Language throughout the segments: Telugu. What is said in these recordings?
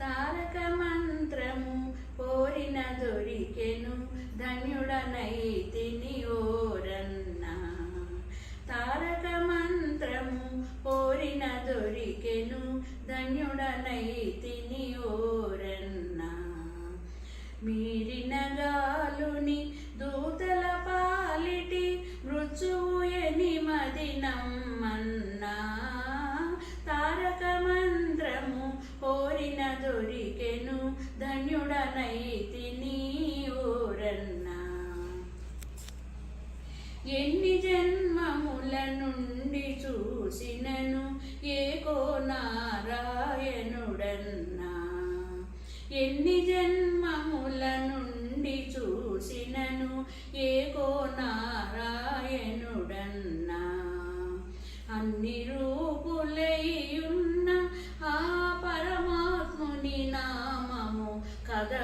తారక మంత్రము కోరిన దొరికెను ధన్యుడనైతిని ఓరన్న. తారక మంత్రము కోరిన దొరికెను ధన్యుడనైతిని ఓరన్న. మీరిన గాలుని దూతల పాలిటి మృత్యువు దొరికెను ధన్యుడనైతిని ఓరన్నా ఎన్ని జన్మముల నుండి చూసినను ఏకో నారాయణుడన్నా. ఎన్ని జన్మముల నుండి చూసినను ఏకో నా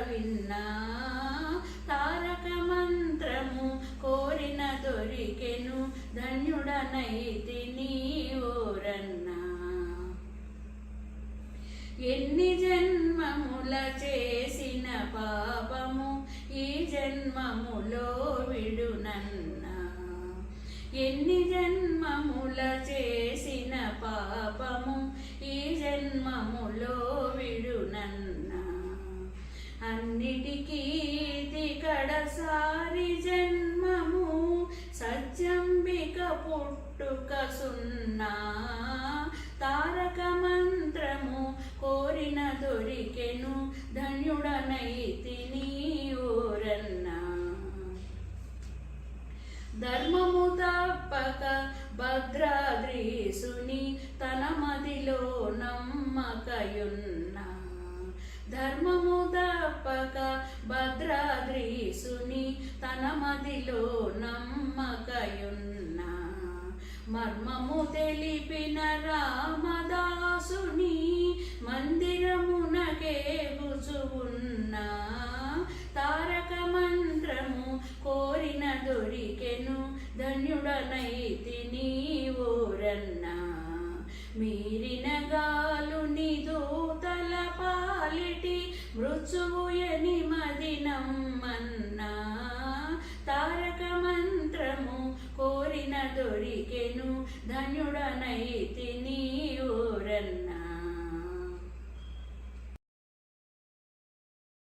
విన్నా. తారక మంత్రము కోరిన దొరికెను. ధన్యుడనైతి ఓరన్నా. ఎన్ని జన్మముల చేసిన పాపము ఈ జన్మములో విడునన్నా. ఎన్ని జన్మముల చేసిన పాపము ఈ జన్మము కడసారి జన్మము సత్యంబిక పుట్టుక సున్నా. తారక మంత్రము కోరిన దొరికెను ధన్యుడనైతిని ఓరన్నా ధర్మము తప్పక భద్రాద్రీసుని తన మదిలో నమ్మకయున్నా. ధర్మము తప్పక భద్రాద్రీసుని తన మదిలో నమ్మకయున్నా మర్మము తెలిపిన రామదాసుని మందిరమునకే గుచువున్నా తారక మంత్రము కోరిన దొరికెను ధన్యుడనైతిని ఓరన్నా మీరిన గాలుని దూతల పాలిటి మృత్యువు ఎనిమది నమ్మన్నా. తారక మంత్రము కోరిన దొరికెను ధన్యుడనైతి నీవోరన్